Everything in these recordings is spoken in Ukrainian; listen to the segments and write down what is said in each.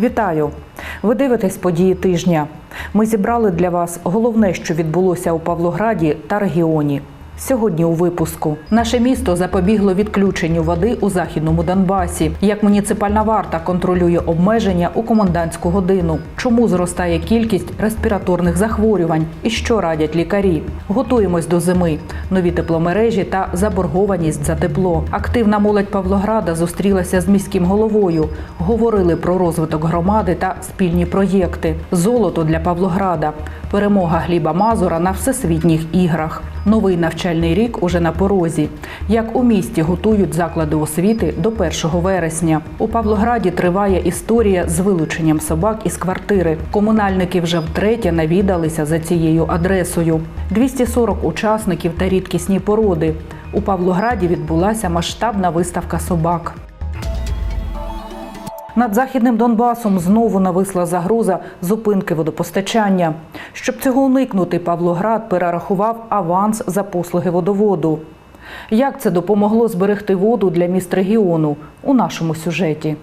Вітаю! Ви дивитесь події тижня. Ми зібрали для вас головне, що відбулося у Павлограді та регіоні. Сьогодні у випуску наше місто запобігло відключенню води у західному Донбасі. Як муніципальна варта контролює обмеження у комендантську годину? Чому зростає кількість респіраторних захворювань? І що радять лікарі? Готуємось до зими. Нові тепломережі та заборгованість за тепло. Активна молодь Павлограда зустрілася з міським головою. Говорили про розвиток громади та спільні проєкти. Золото для Павлограда. Перемога Гліба Мазура на всесвітніх іграх. Новий навчальний рік уже на порозі. Як у місті готують заклади освіти до 1 вересня. У Павлограді триває історія з вилученням собак із квартири. Комунальники вже втретє навідалися за цією адресою. 240 учасників та рідкісні породи. У Павлограді відбулася масштабна виставка собак. Над західним Донбасом знову нависла загроза зупинки водопостачання. Щоб цього уникнути, Павлоград перерахував аванс за послуги водоводу. Як це допомогло зберегти воду для міст регіону у нашому сюжеті?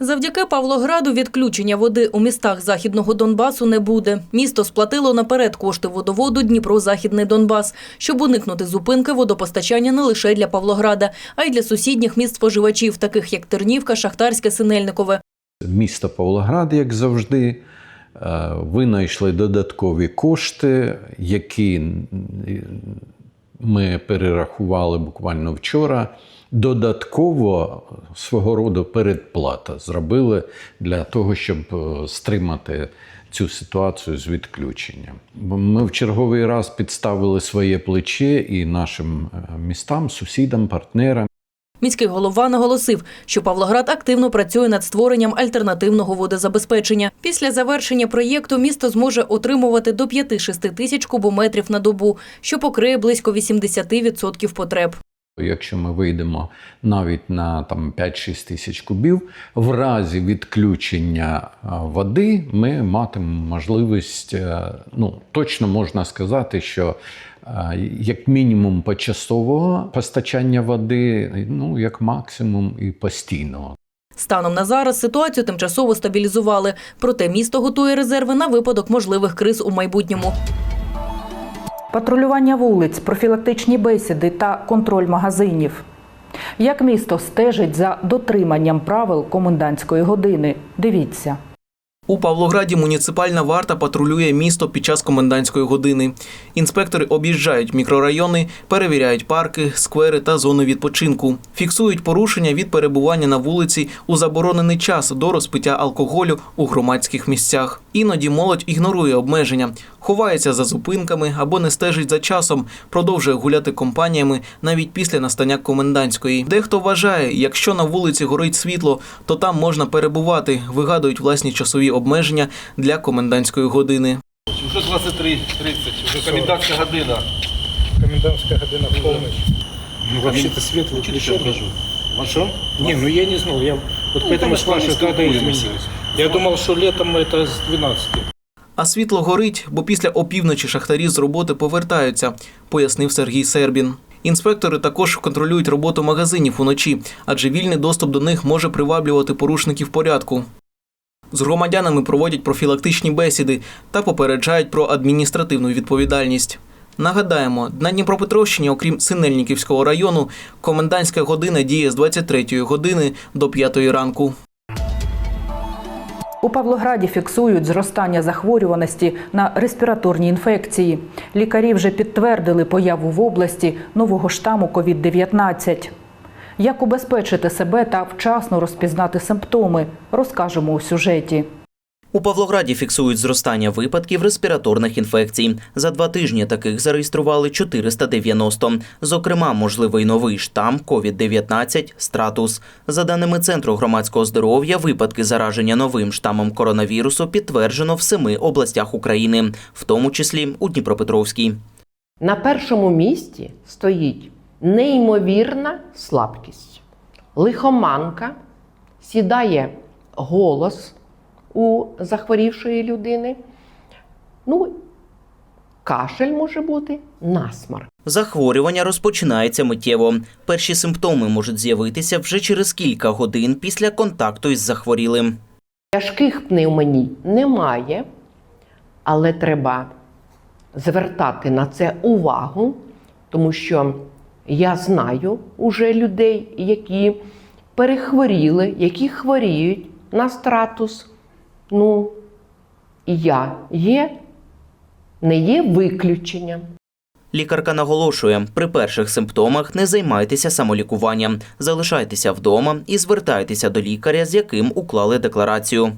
Завдяки Павлограду відключення води у містах Західного Донбасу не буде. Місто сплатило наперед кошти водоводу Дніпро-Західний Донбас, щоб уникнути зупинки водопостачання не лише для Павлограда, а й для сусідніх міст споживачів, таких як Тернівка, Шахтарське, Синельникове. Місто Павлоград, як завжди, е, винайшли додаткові кошти, які ми перерахували буквально вчора. Додатково свого роду передплата зробили для того, щоб е, стримати цю ситуацію з відключенням. Ми в черговий раз підставили своє плече і нашим е, містам, сусідам, партнерам. Міський голова наголосив, що Павлоград активно працює над створенням альтернативного водозабезпечення. Після завершення проєкту місто зможе отримувати до 5-6 тисяч кубометрів на добу, що покриє близько 80% потреб. Якщо ми вийдемо навіть на там 5-6 тисяч кубів, в разі відключення води ми матимемо можливість, е, ну точно можна сказати, що як мінімум почасового постачання води, ну як максимум і постійного. Станом на зараз ситуацію тимчасово стабілізували, проте місто готує резерви на випадок можливих криз у майбутньому. Патрулювання вулиць, профілактичні бесіди та контроль магазинів. Як місто стежить за дотриманням правил комендантської години? Дивіться. У Павлограді муніципальна варта патрулює місто під час комендантської години. Інспектори об'їжджають мікрорайони, перевіряють парки, сквери та зони відпочинку, фіксують порушення від перебування на вулиці у заборонений час до розпиття алкоголю у громадських місцях. Іноді молодь ігнорує обмеження, ховається за зупинками або не стежить за часом, продовжує гуляти компаніями навіть після настання комендантської. Дехто вважає, якщо на вулиці горить світло, то там можна перебувати, вигадують власні часові обмеження для комендантської години. Уже 23.30, уже комендантська година. Комендантская година в полночь. Ну, вообще-то свет выключен. Что? Не, ну я не знал. Я вот поэтому спрашиваю, когда изменилось. Я думал, что летом это с 12. А світло горить, бо після опівночі шахтарі з роботи повертаються, пояснив Сергій Сербін. Інспектори також контролюють роботу магазинів уночі, адже вільний доступ до них може приваблювати порушників порядку. З громадянами проводять профілактичні бесіди та попереджають про адміністративну відповідальність. Нагадаємо, на Дніпропетровщині, окрім Синельниківського району, комендантська година діє з 23 години до 5 ранку. У Павлограді фіксують зростання захворюваності на респіраторні інфекції. Лікарі вже підтвердили появу в області нового штаму COVID-19. Як убезпечити себе та вчасно розпізнати симптоми, розкажемо у сюжеті. У Павлограді фіксують зростання випадків респіраторних інфекцій. За два тижні таких зареєстрували 490. Зокрема, можливий новий штам COVID-19 «Стратус». За даними Центру громадського здоров'я, випадки зараження новим штамом коронавірусу підтверджено в семи областях України, в тому числі у Дніпропетровській. На першому місці стоїть неймовірна слабкість. Лихоманка, сідає голос у захворівшої людини. Ну, кашель може бути, насморк. Захворювання розпочинається миттєво. Перші симптоми можуть з'явитися вже через кілька годин після контакту із захворілим. Тяжких пневмоній немає, але треба звертати на це увагу, тому що я знаю уже людей, які перехворіли, які хворіють на стратус. Ну, і я є, не є виключенням. Лікарка наголошує, при перших симптомах не займайтеся самолікуванням, залишайтеся вдома і звертайтеся до лікаря, з яким уклали декларацію.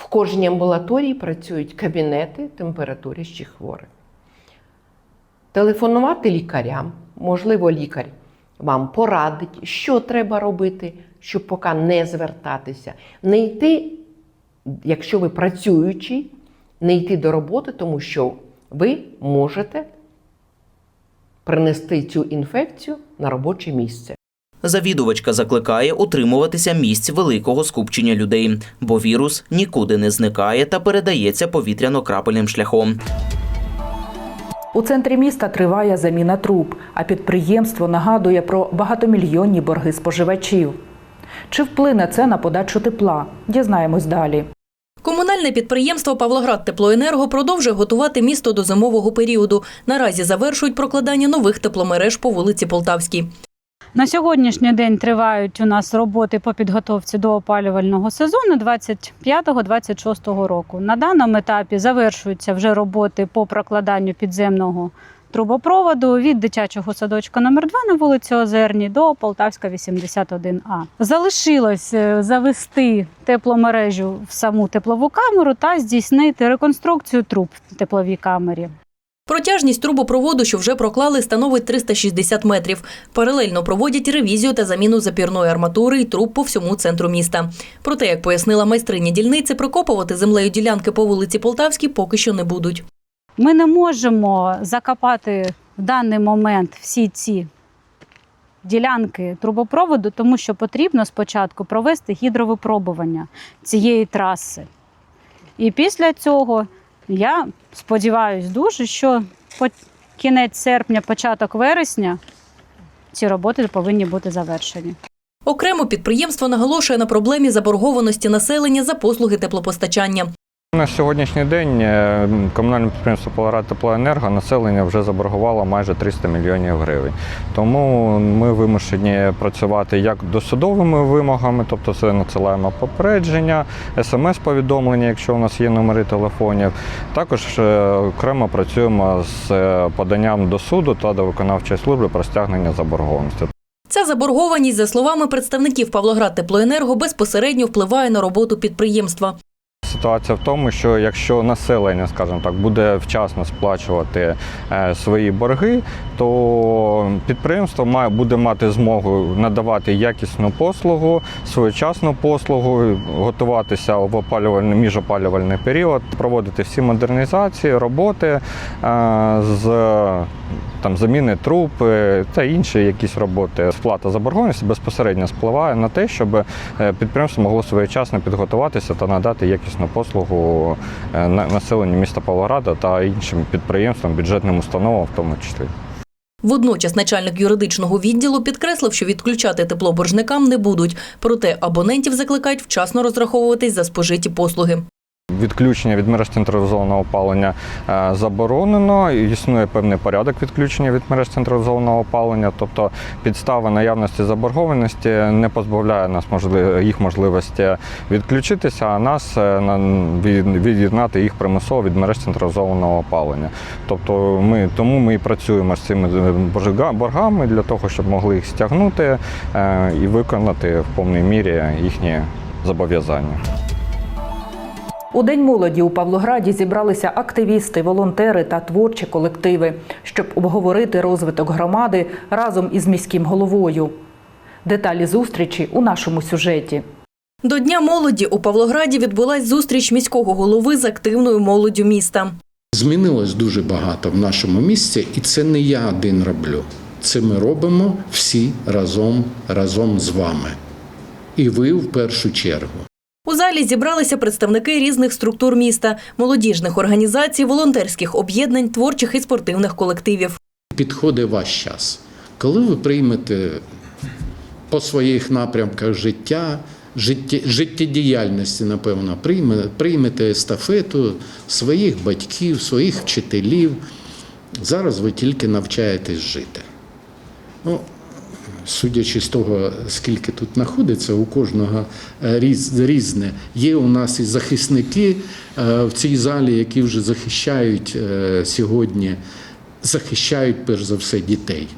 В кожній амбулаторії працюють кабінети температуристих хворих. Телефонувати лікарям, можливо, лікар вам порадить, що треба робити, щоб поки не звертатися. Не йти, якщо ви працюючий, не йти до роботи, тому що ви можете принести цю інфекцію на робоче місце. Завідувачка закликає утримуватися місць великого скупчення людей, бо вірус нікуди не зникає та передається повітряно-крапельним шляхом. У центрі міста триває заміна труб, а підприємство нагадує про багатомільйонні борги споживачів. Чи вплине це на подачу тепла? Дізнаємось далі. Комунальне підприємство Павлоград Теплоенерго продовжує готувати місто до зимового періоду. Наразі завершують прокладання нових тепломереж по вулиці Полтавській. На сьогоднішній день тривають у нас роботи по підготовці до опалювального сезону 25-26 року. На даному етапі завершуються вже роботи по прокладанню підземного трубопроводу від дитячого садочка номер 2 на вулиці Озерній до Полтавська 81А. Залишилось е, завести тепломережу в саму теплову камеру та здійснити реконструкцію труб в тепловій камері. Протяжність трубопроводу, що вже проклали, становить 360 метрів. Паралельно проводять ревізію та заміну запірної арматури і труб по всьому центру міста. Проте, як пояснила майстриня дільниці, прикопувати землею ділянки по вулиці Полтавській поки що не будуть. Ми не можемо закопати в даний момент всі ці ділянки трубопроводу, тому що потрібно спочатку провести гідровипробування цієї траси. І після цього я сподіваюся дуже, що по кінець серпня, початок вересня ці роботи повинні бути завершені. Окремо підприємство наголошує на проблемі заборгованості населення за послуги теплопостачання. На сьогоднішній день е, комунальне підприємство Паларат Теплоенерго населення вже заборгувало майже 300 мільйонів гривень. Тому ми вимушені працювати як досудовими вимогами, тобто це надсилаємо попередження, смс-повідомлення, якщо у нас є номери телефонів. Також е, окремо працюємо з е, поданням до суду та до виконавчої служби про стягнення заборгованості. Ця заборгованість, за словами представників Павлоград Теплоенерго, безпосередньо впливає на роботу підприємства. Ситуація в тому, що якщо населення, скажімо так, буде вчасно сплачувати е, свої борги, то підприємство має буде мати змогу надавати якісну послугу, своєчасну послугу, готуватися в опалювальний міжопалювальний період, проводити всі модернізації, роботи е, з там заміни труб та інші якісь роботи. Сплата заборгованості безпосередньо спливає на те, щоб е, підприємство могло своєчасно підготуватися та надати якісну послугу е, на- населенню міста Павлограда та іншим підприємствам, бюджетним установам в тому числі. Водночас начальник юридичного відділу підкреслив, що відключати тепло боржникам не будуть. Проте абонентів закликають вчасно розраховуватись за спожиті послуги. Відключення від мереж централізованого опалення е, заборонено. Існує певний порядок відключення від мереж централізованого опалення, тобто підстава наявності заборгованості не позбавляє нас їх можливості відключитися, а нас е, на- від- від'єднати їх примусово від мереж централізованого опалення. Тобто ми тому ми і працюємо з цими е, боргами для того, щоб могли їх стягнути і виконати в повній мірі їхні зобов'язання. У День молоді у Павлограді зібралися активісти, волонтери та творчі колективи, щоб обговорити розвиток громади разом із міським головою. Деталі зустрічі у нашому сюжеті. До Дня молоді у Павлограді відбулась зустріч міського голови з активною молоддю міста. Змінилось дуже багато в нашому місті, і це не я один роблю. Це ми робимо всі разом, разом з вами. І ви в першу чергу. У залі зібралися представники різних структур міста, молодіжних організацій, волонтерських об'єднань, творчих і спортивних колективів. Підходить ваш час. Коли ви приймете по своїх напрямках життя життєдіяльності, напевно, приймете естафету своїх батьків, своїх вчителів. Зараз ви тільки навчаєтесь жити. Ну, судячи з того, скільки тут знаходиться, у кожного е, різ, різне. Є у нас і захисники е, в цій залі, які вже захищають е, сьогодні, захищають перш за все дітей,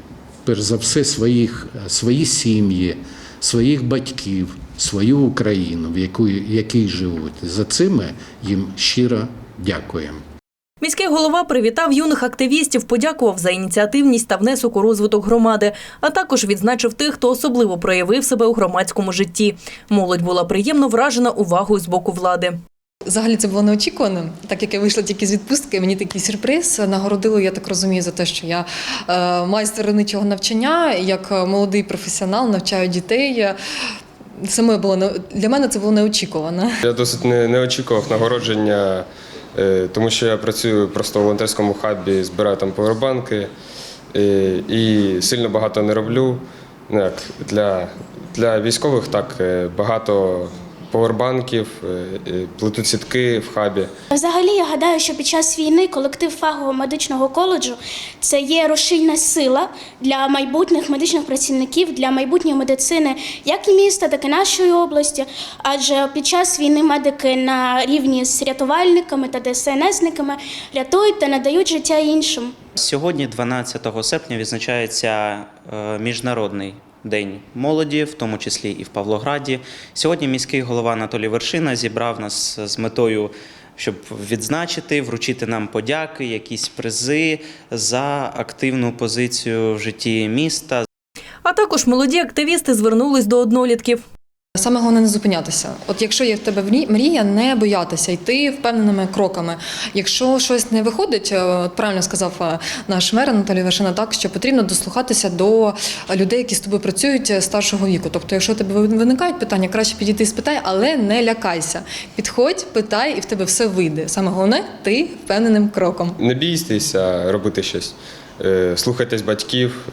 перш за все своїх, свої сім'ї, своїх батьків, свою Україну, в якій живуть. За це їм щиро дякуємо. Міський голова привітав юних активістів, подякував за ініціативність та внесок у розвиток громади, а також відзначив тих, хто особливо проявив себе у громадському житті. Молодь була приємно вражена увагою з боку влади. Взагалі це було неочікувано, так як я вийшла тільки з відпустки. Мені такий сюрприз нагородили, я так розумію, за те, що я е, майстер раничого навчання, як молодий професіонал, навчаю дітей. Саме було не- для мене це було неочікувано. Я досить не, не очікував нагородження, тому що я працюю просто в волонтерському хабі, збираю там повербанки е, і сильно багато не роблю. Ну, для, для військових так е, багато повербанків, е, е, плетуть сітки в хабі. Взагалі, я гадаю, що під час війни колектив фахового медичного коледжу це є розшильна сила для майбутніх медичних працівників, для майбутньої медицини, як і міста, так і нашої області. Адже під час війни медики на рівні з рятувальниками та ДСНСниками рятують та надають життя іншим. Сьогодні, 12 серпня, відзначається е, Міжнародний день молоді, в тому числі і в Павлограді. Сьогодні міський голова Анатолій Вершина зібрав нас з метою, щоб відзначити, вручити нам подяки, якісь призи за активну позицію в житті міста. А також молоді активісти звернулись до однолітків. Саме головне не зупинятися. От якщо є в тебе мрія, не боятися, йти впевненими кроками. Якщо щось не виходить, е, от правильно сказав е, наш мер Анатолій Вершина, так що потрібно дослухатися до людей, які з тобою працюють е, старшого віку. Тобто, якщо тебе виникають питання, краще підійти і спитай, але не лякайся. Підходь, питай, і в тебе все вийде. Саме головне ти впевненим кроком. Не бійтеся робити щось, слухайтесь батьків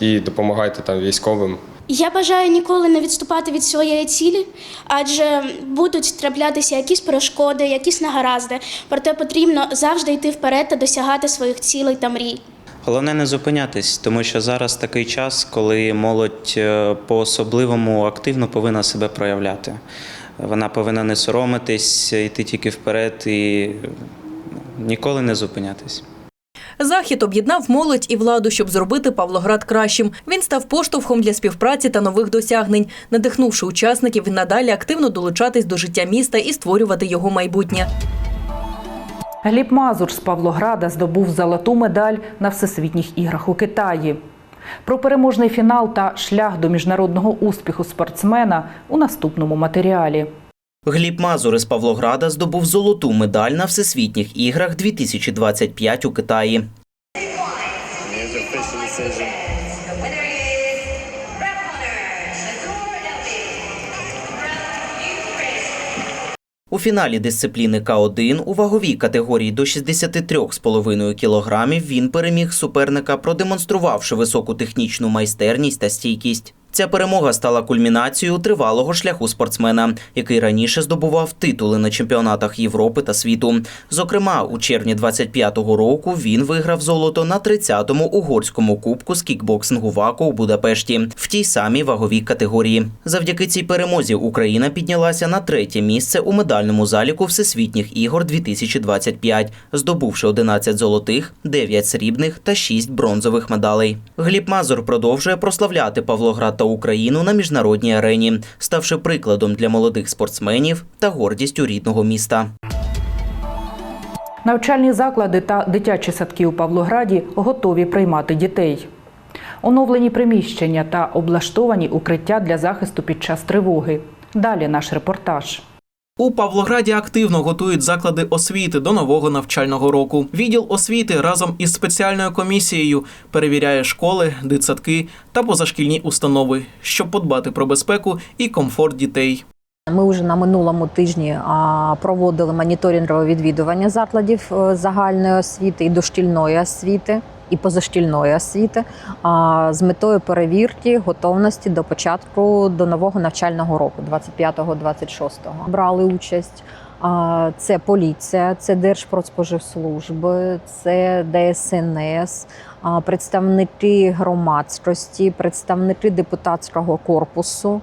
і допомагайте там військовим. Я бажаю ніколи не відступати від своєї цілі, адже будуть траплятися якісь перешкоди, якісь негаразди. Проте потрібно завжди йти вперед та досягати своїх цілей та мрій. Головне не зупинятись, тому що зараз такий час, коли молодь е, по-особливому активно повинна себе проявляти. Вона повинна не соромитись, йти тільки вперед і ну, ніколи не зупинятись. Захід об'єднав молодь і владу, щоб зробити Павлоград кращим. Він став поштовхом для співпраці та нових досягнень, надихнувши учасників надалі активно долучатись до життя міста і створювати його майбутнє. Гліб Мазур з Павлограда здобув золоту медаль на всесвітніх іграх у Китаї. Про переможний фінал та шлях до міжнародного успіху спортсмена у наступному матеріалі. Гліб Мазур із Павлограда здобув золоту медаль на всесвітніх іграх 2025 у Китаї. У фіналі дисципліни К1 у ваговій категорії до 63,5 кілограмів він переміг суперника, продемонструвавши високу технічну майстерність та стійкість. Ця перемога стала кульмінацією тривалого шляху спортсмена, який раніше здобував титули на чемпіонатах Європи та світу. Зокрема, у червні 25-го року він виграв золото на 30-му угорському кубку з кікбоксингу ВАКО у Будапешті в тій самій ваговій категорії. Завдяки цій перемозі Україна піднялася на третє місце у медальному заліку Всесвітніх ігор 2025, здобувши 11 золотих, 9 срібних та 6 бронзових медалей. Гліб Мазур продовжує прославляти Павлоград та Україну на міжнародній арені, ставши прикладом для молодих спортсменів та гордістю рідного міста. Навчальні заклади та дитячі садки у Павлограді готові приймати дітей. Оновлені приміщення та облаштовані укриття для захисту під час тривоги. Далі наш репортаж. У Павлограді активно готують заклади освіти до нового навчального року. Відділ освіти разом із спеціальною комісією перевіряє школи, дитсадки та позашкільні установи, щоб подбати про безпеку і комфорт дітей. Ми вже на минулому тижні проводили моніторингове відвідування закладів е, загальної освіти і дошкільної освіти. І позашкільної освіти з метою перевірки готовності до початку до нового навчального року, 25-26. Брали участь. Це поліція, це Держпродспоживслужби, це ДСНС, представники громадськості, представники депутатського корпусу,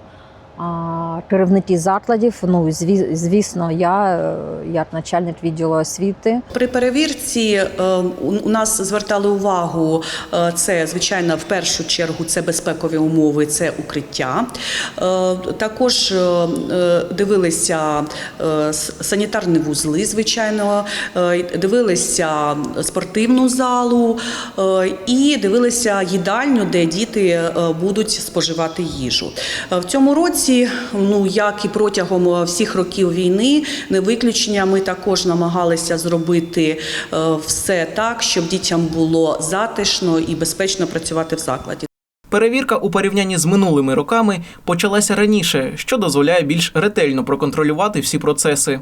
керівники закладів. Ну звісно, я е, як начальник відділу освіти. При перевірці е, у нас звертали увагу, е, це звичайно в першу чергу це безпекові умови, це укриття. Також дивилися санітарні вузли, звичайно, дивилися спортивну залу і дивилися їдальню, де діти будуть споживати їжу. В цьому році, ну як і протягом е, всіх років війни, не виключення, ми також намагалися зробити е, все так, щоб дітям було затишно і безпечно працювати в закладі. Перевірка у порівнянні з минулими роками почалася раніше, що дозволяє більш ретельно проконтролювати всі процеси.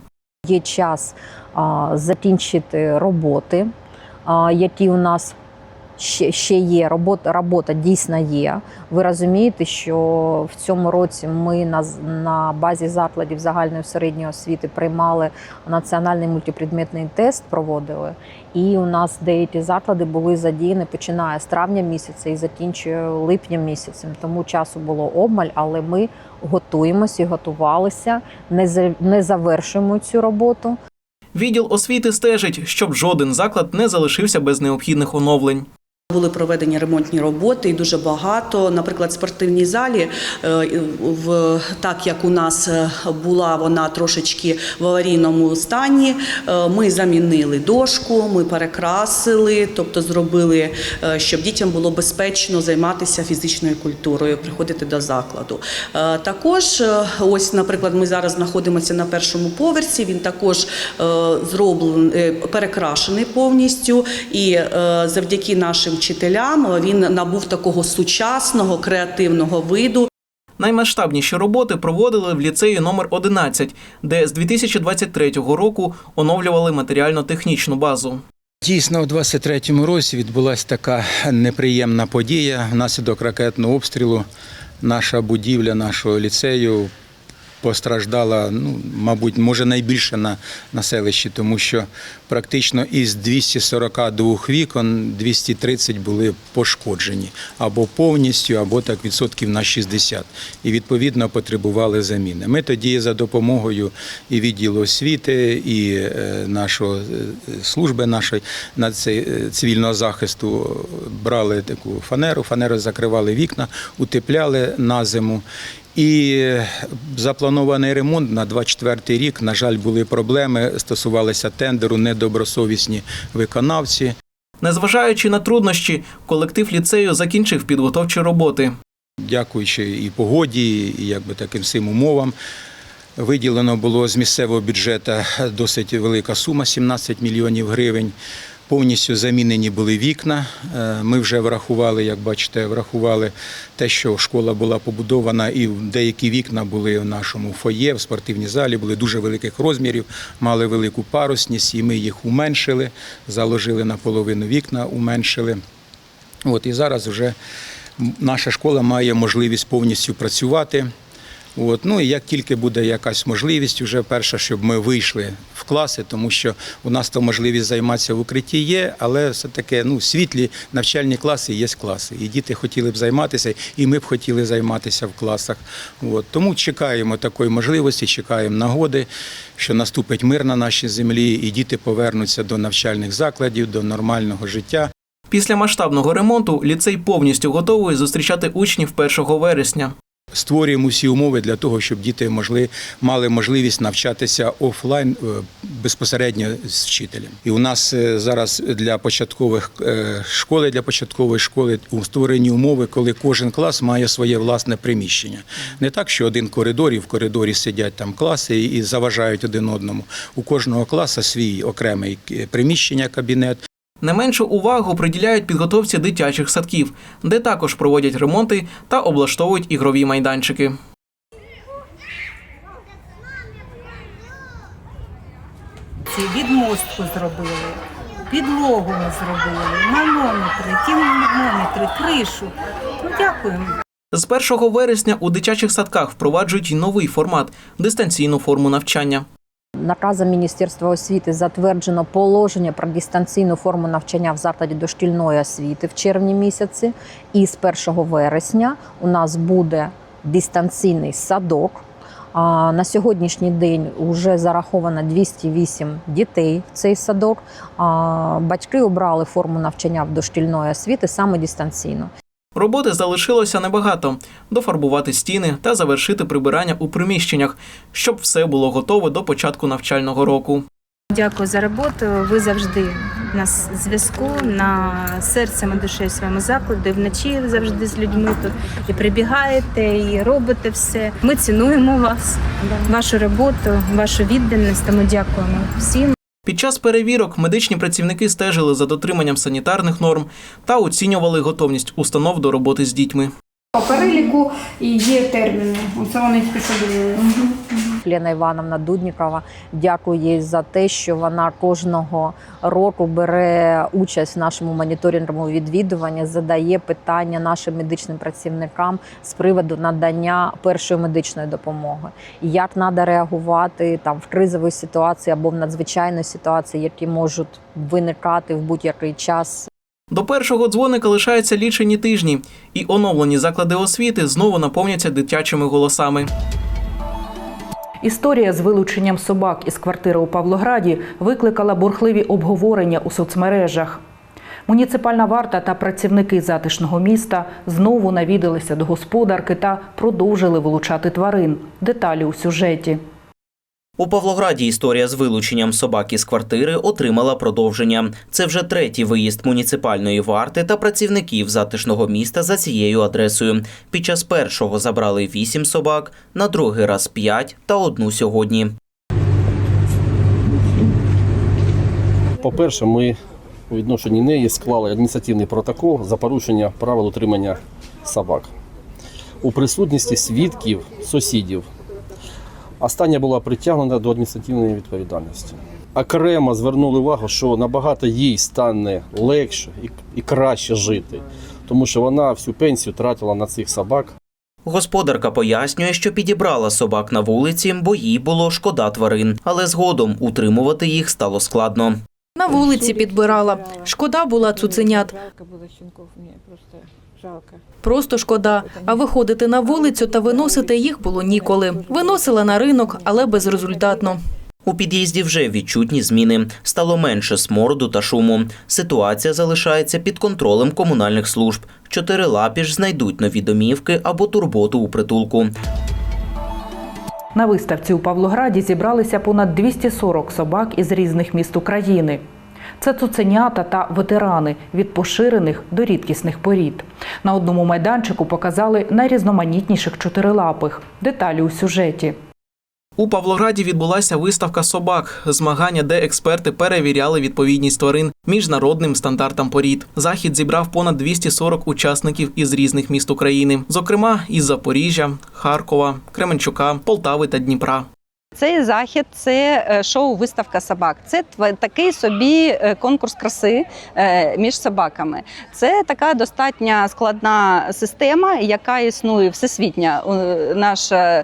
Є час а, закінчити роботи, а, які у нас ще, ще є. Робота, робота дійсно є. Ви розумієте, що в цьому році ми на, на базі закладів загальної середньої освіти приймали національний мультипредметний тест, проводили. І у нас деякі заклади були задіяні починає з травня місяця і закінчує липня місяцем. Тому часу було обмаль, але ми готуємося і готувалися, не, не завершуємо цю роботу. Відділ освіти стежить, щоб жоден заклад не залишився без необхідних оновлень. Були проведені ремонтні роботи і дуже багато. Наприклад, в спортивній залі, е, в так як у нас е, була вона трошечки в аварійному стані, е, ми замінили дошку, ми перекрасили, тобто зробили, щоб дітям було безпечно займатися фізичною культурою, приходити до закладу. Також, ось, наприклад, ми зараз знаходимося на першому поверсі. Він також зроблений перекрашений повністю, і завдяки нашим вчителям він набув такого сучасного креативного виду. Наймасштабніші роботи проводили в ліцеї номер 11, де з 2023 року оновлювали матеріально-технічну базу. Дійсно, у 23-му році відбулася така неприємна подія. Внаслідок ракетного обстрілу наша будівля нашого ліцею постраждала, ну, мабуть, може найбільше на, на селищі, тому що практично із 242 вікон 230 були пошкоджені або повністю, або так відсотків на 60. І відповідно потребували заміни. Ми тоді за допомогою і відділу освіти, і е, нашої служби нашої на е, цивільного захисту брали таку фанеру, фанеру закривали вікна, утепляли на зиму. І запланований ремонт на 24 рік, на жаль, були проблеми, стосувалися тендеру, недобросовісні виконавці. Незважаючи на труднощі, колектив ліцею закінчив підготовчі роботи. Дякуючи і погоді, і якби таким всім умовам. Виділено було з місцевого бюджету досить велика сума 17 мільйонів гривень. Повністю замінені були вікна. Е, Ми вже врахували, як бачите, врахували те, що школа була побудована, і деякі вікна були в нашому фоє, в спортивній залі, були дуже великих розмірів, мали велику парусність, і ми їх уменшили, заложили наполовину вікна, уменшили. От і зараз вже наша школа має можливість повністю працювати. От, ну і як тільки буде якась можливість, вже перше, щоб ми вийшли в класи, тому що у нас то можливість займатися в укритті є, але все таки ну, світлі навчальні класи є класи. І діти хотіли б займатися, і ми б хотіли займатися в класах. От, тому чекаємо такої можливості, чекаємо нагоди, що наступить мир на нашій землі, і діти повернуться до навчальних закладів, до нормального життя. Після масштабного ремонту ліцей повністю готовий зустрічати учнів 1 вересня. Створюємо всі умови для того, щоб діти могли мали можливість навчатися офлайн е, безпосередньо з вчителем. І у нас е, зараз для початкових е, школи, для початкової школи у створені умови, коли кожен клас має своє власне приміщення. Не так, що один коридор і в коридорі сидять там класи і заважають один одному. У кожного класу свій окремий приміщення, кабінет. Не меншу увагу приділяють підготовці дитячих садків, де також проводять ремонти та облаштовують ігрові майданчики. Відмостку зробили. підлогу ми зробили, манометри, кіномометри, кришу. Ну, дякуємо. З 1 вересня у дитячих садках впроваджують новий формат дистанційну форму навчання. Наказом Міністерства освіти затверджено положення про дистанційну форму навчання в закладі дошкільної освіти в червні місяці. І з 1 вересня у нас буде дистанційний садок. На сьогоднішній день вже зараховано 208 дітей в цей садок. Батьки обрали форму навчання в дошкільної освіти саме дистанційно. Роботи залишилося небагато: дофарбувати стіни та завершити прибирання у приміщеннях, щоб все було готове до початку навчального року. Дякую за роботу. Ви завжди на зв'язку, на серцем і душею своєму закладу. І вночі завжди з людьми тут і прибігаєте, і робите все. Ми цінуємо вас, вашу роботу, вашу відданість. Тому дякуємо всім. Під час перевірок медичні працівники стежили за дотриманням санітарних норм та оцінювали готовність установ до роботи з дітьми. По переліку і є терміни. Оце вони співпадали. Лена Івановна Дуднікова. Дякую їй за те, що вона кожного року бере участь в нашому моніторинговому відвідуванні, задає питання нашим медичним працівникам з приводу надання першої медичної допомоги. Як треба реагувати там в кризовій ситуації або в надзвичайній ситуації, які можуть виникати в будь-який час. До першого дзвоника лишаються лічені тижні, і оновлені заклади освіти знову наповняться дитячими голосами. Історія з вилученням собак із квартири у Павлограді викликала бурхливі обговорення у соцмережах. Муніципальна варта та працівники затишного міста знову навідалися до господарки та продовжили вилучати тварин. Деталі у сюжеті. У Павлограді історія з вилученням собаки з квартири отримала продовження. Це вже третій виїзд муніципальної варти та працівників затишного міста за цією адресою. Під час першого забрали вісім собак, на другий раз п'ять та одну сьогодні. По-перше, ми у відношенні неї склали адміністративний протокол за порушення правил утримання собак. У присутності свідків, сусідів. Остання була притягнена до адміністративної відповідальності. Окремо звернули увагу, що набагато їй стане легше і, і краще жити, тому що вона всю пенсію тратила на цих собак. Господарка пояснює, що підібрала собак на вулиці, бо їй було шкода тварин, але згодом утримувати їх стало складно. На вулиці підбирала. Шкода була цуценят. Просто шкода. А виходити на вулицю та виносити їх було ніколи. Виносила на ринок, але безрезультатно. У під'їзді вже відчутні зміни. Стало менше смороду та шуму. Ситуація залишається під контролем комунальних служб. Чотирилапі ж знайдуть нові домівки або турботу у притулку. На виставці у Павлограді зібралися понад 240 собак із різних міст України. Це цуценята та ветерани від поширених до рідкісних порід. На одному майданчику показали найрізноманітніших чотирилапих. Деталі у сюжеті. У Павлограді відбулася виставка собак, змагання, де експерти перевіряли відповідність тварин міжнародним стандартам порід. Захід зібрав понад 240 учасників із різних міст України, зокрема із Запоріжжя, Харкова, Кременчука, Полтави та Дніпра. Цей захід це е, шоу Виставка собак. Це такий собі е, конкурс краси е, між собаками. Це така достатньо складна система, яка існує всесвітня. Наша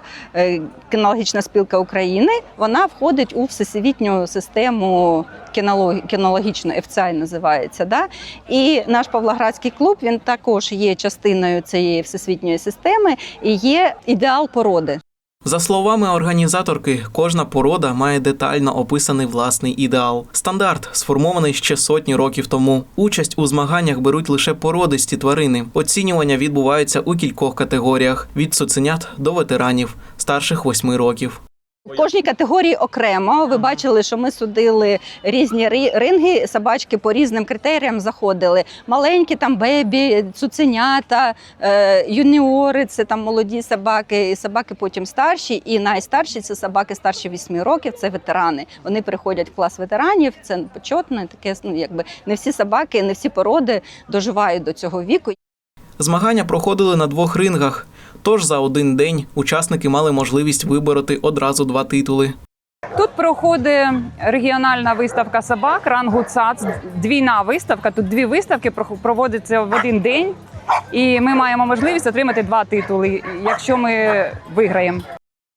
кінологічна спілка України вона входить у всесвітню систему кінолог- кінологічну, FCI називається. Да? І наш Павлоградський клуб він також є частиною цієї всесвітньої системи і є ідеал породи. За словами організаторки, кожна порода має детально описаний власний ідеал. Стандарт сформований ще сотні років тому. Участь у змаганнях беруть лише породисті тварини. Оцінювання відбуваються у кількох категоріях: від цуценят до ветеранів старших восьми років. В кожній категорії окремо ви бачили, що ми судили різні ринги. Собачки по різним критеріям заходили. Маленькі там бебі, цуценята, е, юніори це там молоді собаки, і собаки потім старші. І найстарші це собаки старші 8 років. Це ветерани. Вони приходять в клас ветеранів. Це почетне таке. Ну якби не всі собаки, не всі породи доживають до цього віку. Змагання проходили на двох рингах. Тож за один день учасники мали можливість вибороти одразу два титули. Тут проходить регіональна виставка собак рангу ЦАЦ, двійна виставка. Тут дві виставки проводяться в один день, і ми маємо можливість отримати два титули, якщо ми виграємо.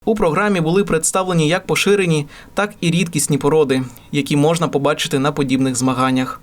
У програмі були представлені як поширені, так і рідкісні породи, які можна побачити на подібних змаганнях.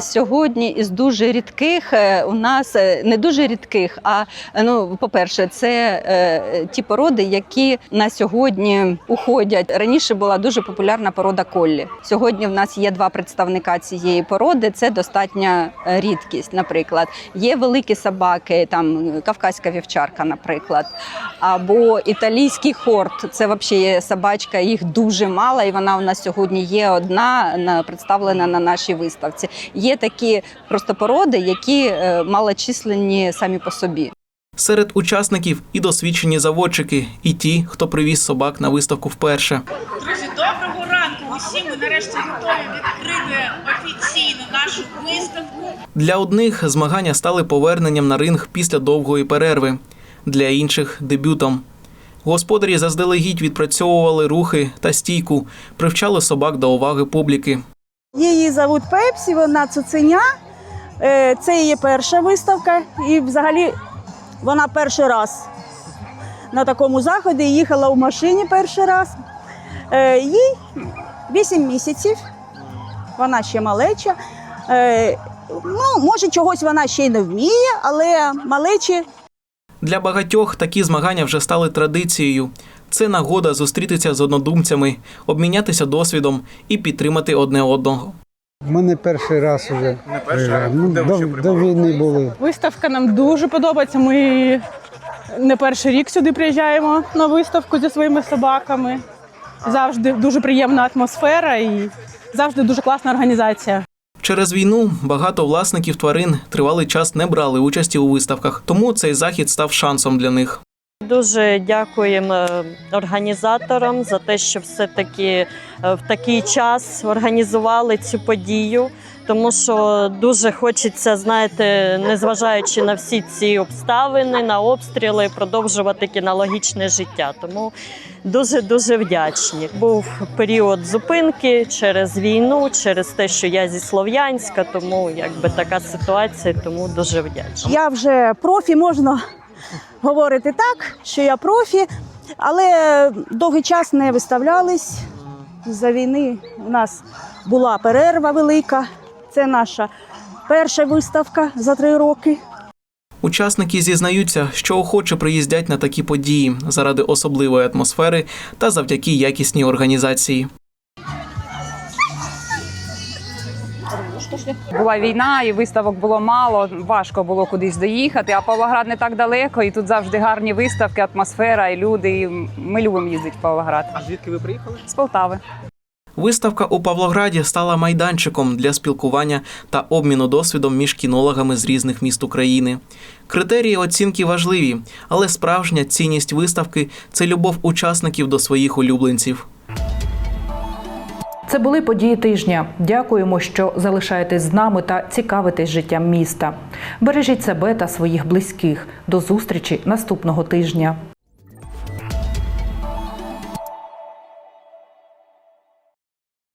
Сьогодні із дуже рідких е, у нас е, не дуже рідких, а ну, по-перше, це е, ті породи, які на сьогодні уходять. Раніше була дуже популярна порода коллі. Сьогодні в нас є два представника цієї породи. Це достатня е, рідкість. Наприклад, є великі собаки, там кавказька вівчарка, наприклад, або італійський хорт. Це взагалі є собачка, їх дуже мало, і вона у нас сьогодні є одна на- представлена на нашій виставці. Є такі просто породи, які е, малочисленні самі по собі. Серед учасників і досвідчені заводчики, і ті, хто привіз собак на виставку вперше. Друзі, доброго ранку усім. Ми нарешті готові відкрити офіційно нашу виставку. Для одних змагання стали поверненням на ринг після довгої перерви, для інших дебютом. Господарі заздалегідь відпрацьовували рухи та стійку, привчали собак до уваги публіки. Її зовуть Пепсі, вона цуценя. Е, Це її перша виставка. І взагалі вона перший раз на такому заході їхала в машині перший раз. Е, Їй 8 місяців, вона ще малеча. Е, Ну, може, чогось вона ще й не вміє, але малечі Для багатьох такі змагання вже стали традицією. Це нагода зустрітися з однодумцями, обмінятися досвідом і підтримати одне одного. У мене перший раз вже. Ну, до, до війни були. Виставка нам дуже подобається. Ми не перший рік сюди приїжджаємо на виставку зі своїми собаками. Завжди дуже приємна атмосфера і завжди дуже класна організація. Через війну багато власників тварин тривалий час не брали участі у виставках, тому цей захід став шансом для них. Дуже дякуємо е, організаторам за те, що все-таки е, в такий час організували цю подію. Тому що дуже хочеться, знаєте, незважаючи на всі ці обставини, на обстріли, продовжувати кінологічне життя. Тому дуже дуже вдячні. Був період зупинки через війну, через те, що я зі Слов'янська, тому якби така ситуація, тому дуже вдячна. Я вже профі, можна говорити так, що я профі, але довгий час не виставлялись. За війни у нас була перерва велика. Це наша перша виставка за три роки. Учасники зізнаються, що охоче приїздять на такі події заради особливої атмосфери та завдяки якісній організації. Була війна, і виставок було мало. Важко було кудись доїхати. А Павлоград не так далеко, і тут завжди гарні виставки, атмосфера і люди. І ми любимо їздити в Павлоград. А звідки ви приїхали? З Полтави. Виставка у Павлограді стала майданчиком для спілкування та обміну досвідом між кінологами з різних міст України. Критерії оцінки важливі, але справжня цінність виставки це любов учасників до своїх улюбленців. Це були події тижня. Дякуємо, що залишаєтесь з нами та цікавитесь життям міста. Бережіть себе та своїх близьких. До зустрічі наступного тижня.